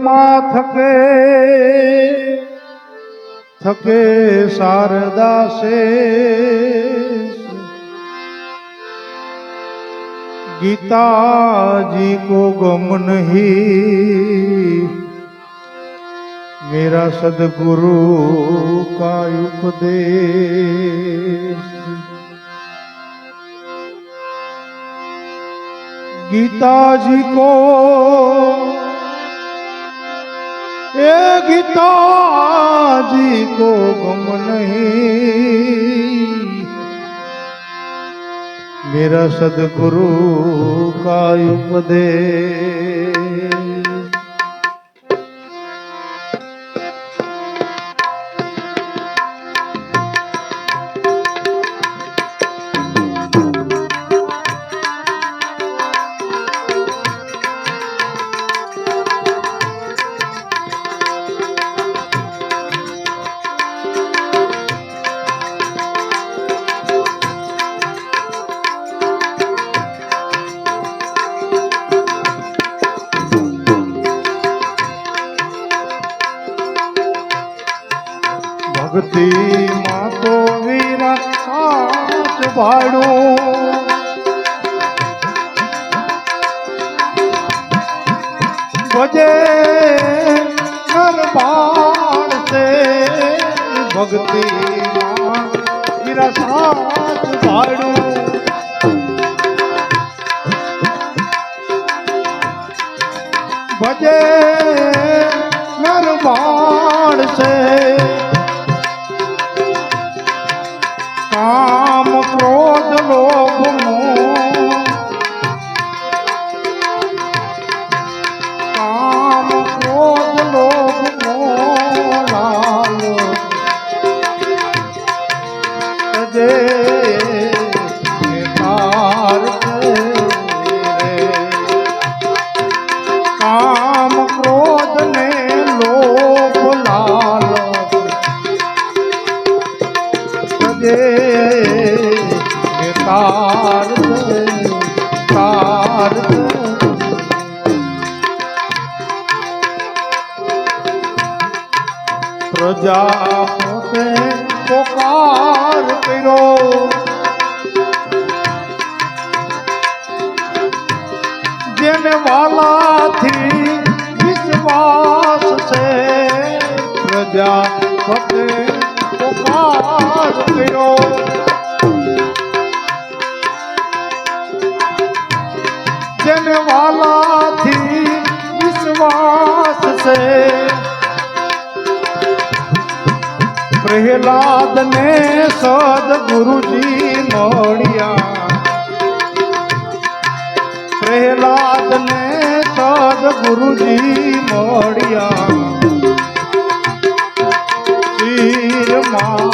માં થકે થકે શારદા સે गीता जी को गम नहीं मेरा सदगुरु का उपदेश गीता जी को ए गीता जी को गम नहीं मेरा सदगुरु का उपदेश ભાડું ભજે બાળ છે ભક્તિ માં વીરા સાચ ભાડું ભજે નર છે দে પ્રજા પોતે પોકાર કર્યો. જેને વાલાથી વિશ્વાસ છે. પ્રહલાદ ને સદગુરુજી મળ્યા. પ્રહલાદ ને શિર માથે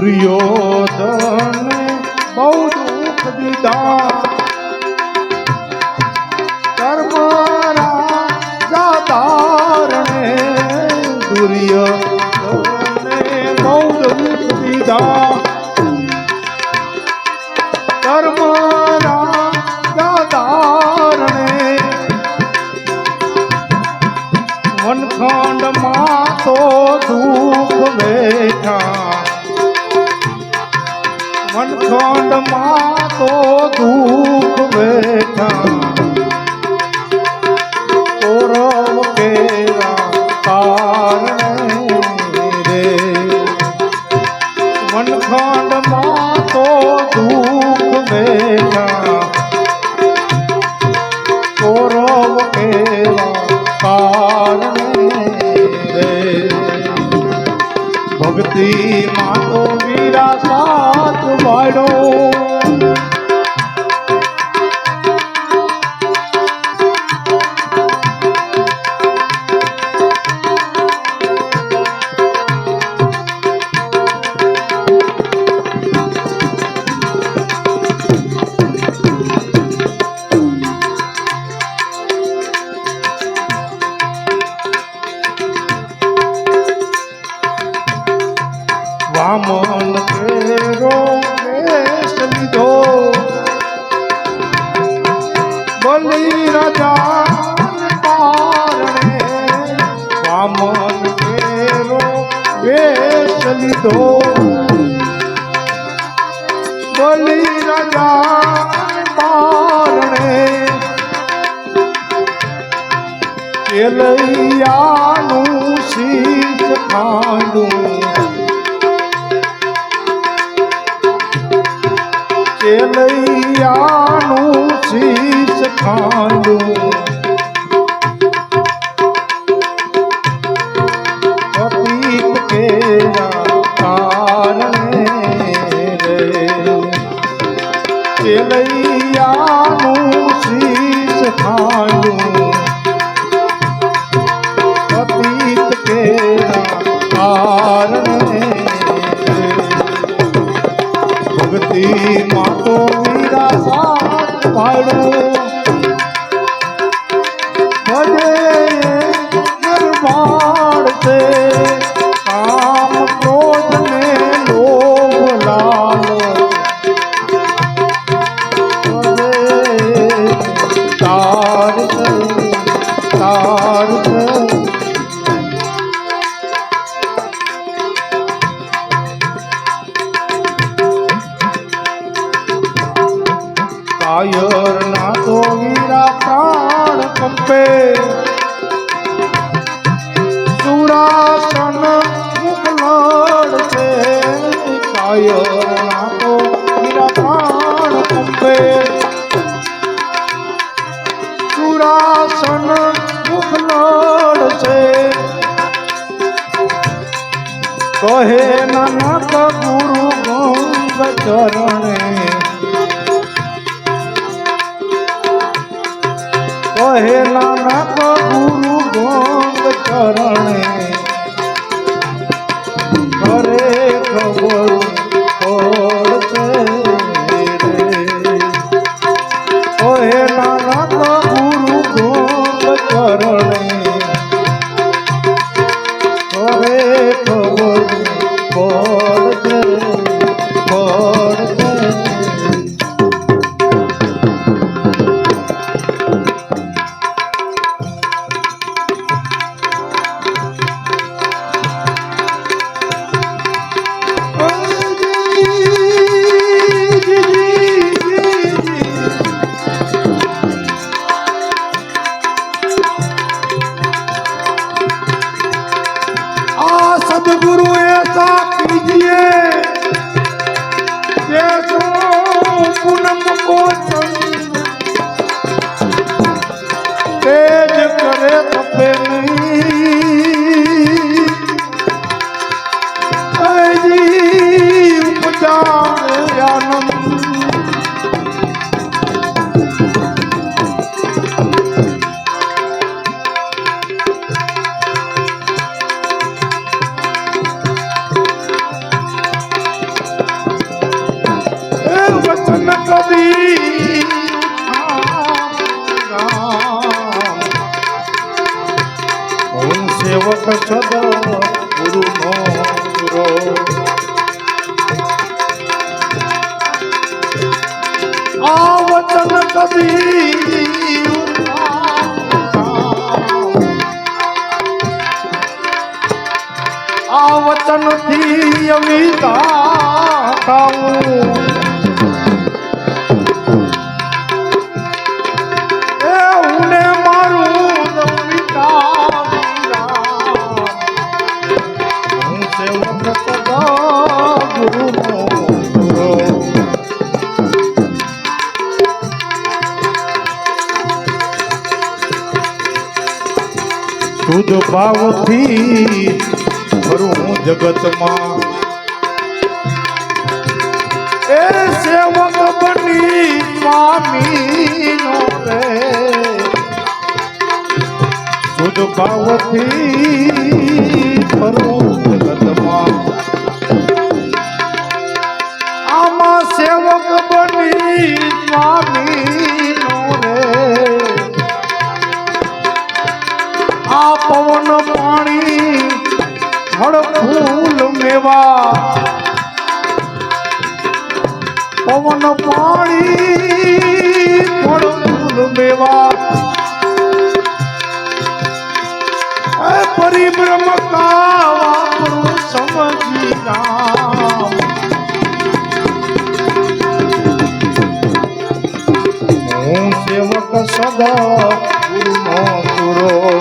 દુર્યોધન બહુ દુઃખ દીધા. todo ખાંડું. કેલૈયાનું શીશ ખાંડું. દુરાસન મુખ નડશે કહે નાનક ગુરુ ગંગ ચરણે કહે નાનક ગુરુ ગંગ ચરણે કરે ખબર આ વતનથી અમિતા ખાવું શુદ્ધ ભાવથી ફરું જગતમાં. એ સેવક બની મામી નો રે. શુદ્ધ ભાવથી સેવક સદા ગુરુ નો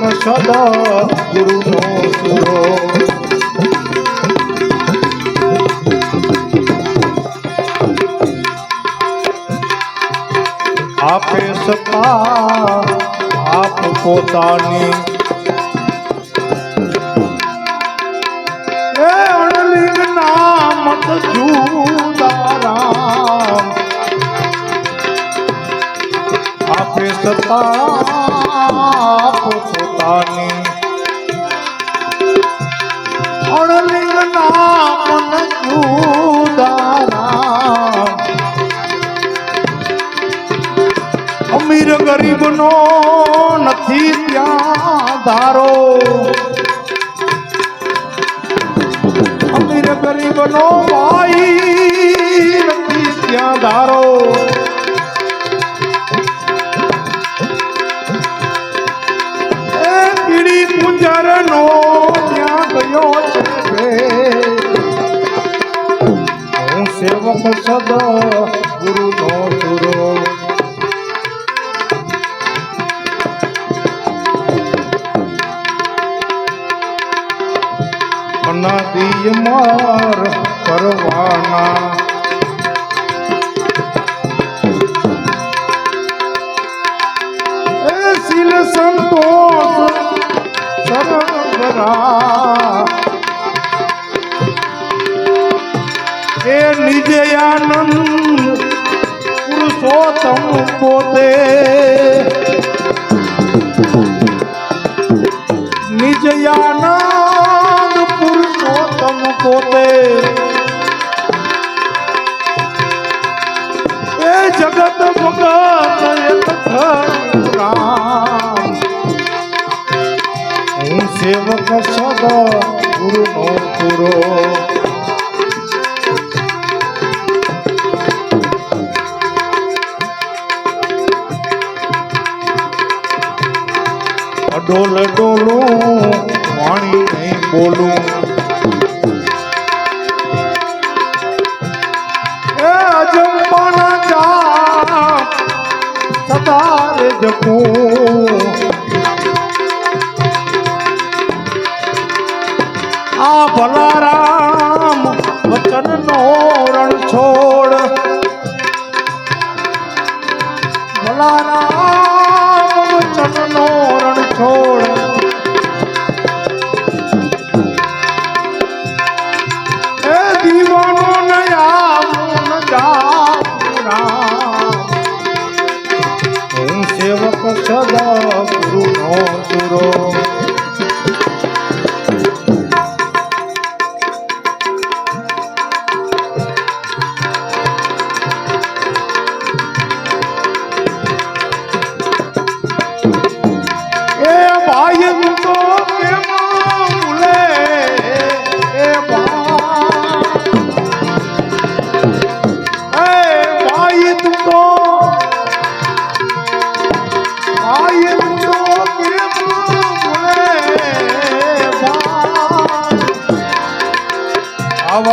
કૃષ્ણ સદા ગુરુનો સુરો આપે સત્તા આપ પોતાની અમીર ગરીબનો નથી ત્યાં ધારો. અમીર ગરીબનો ભાઈ નથી ત્યાં ધારો. નો ત્યાં ગયો છે. હું સેવક સદા Don't let go.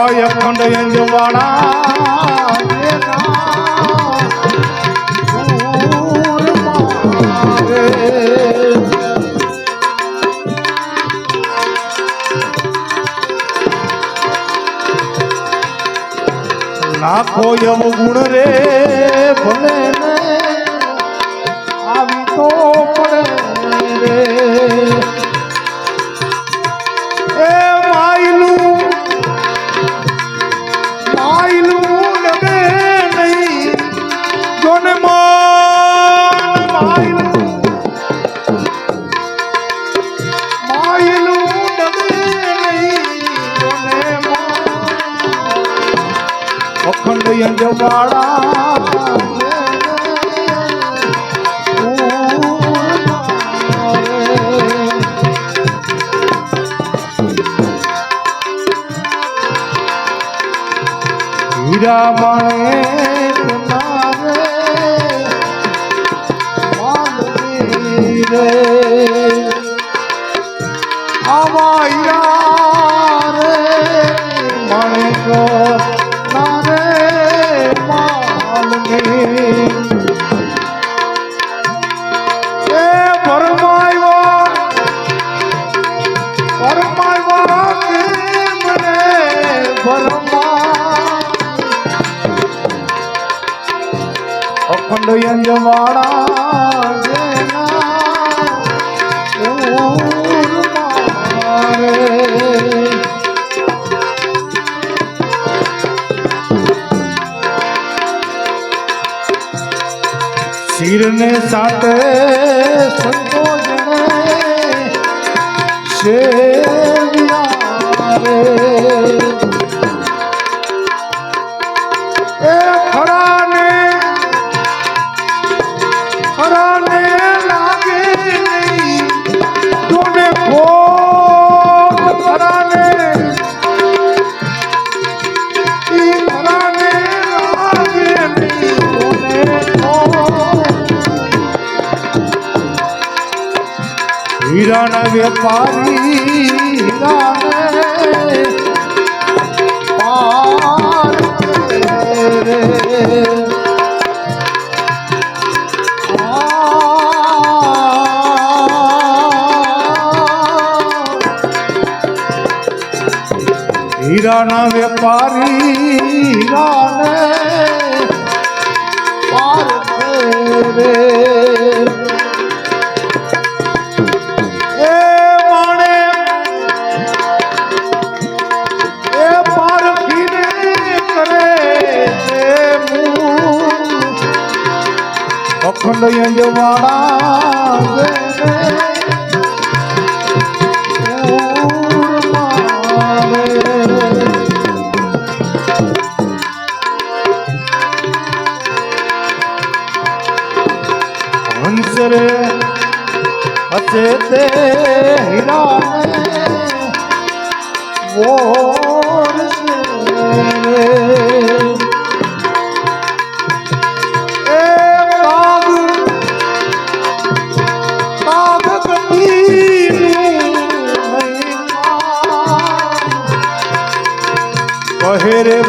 અખંડ એંજવાડા નાખો યમ ગુણ રે ભલે ના জগৎ પીરને સાથે સંતો જણે શેર રે હીરાના વેપારી હીરાને પાર કરે અખંડ યજવાળા હંસરે હસે તે હીરાને રે.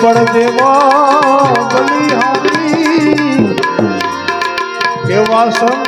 બળદેવા બલિહારી કેવા સંતની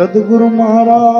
સદગુરુ મહારાજ.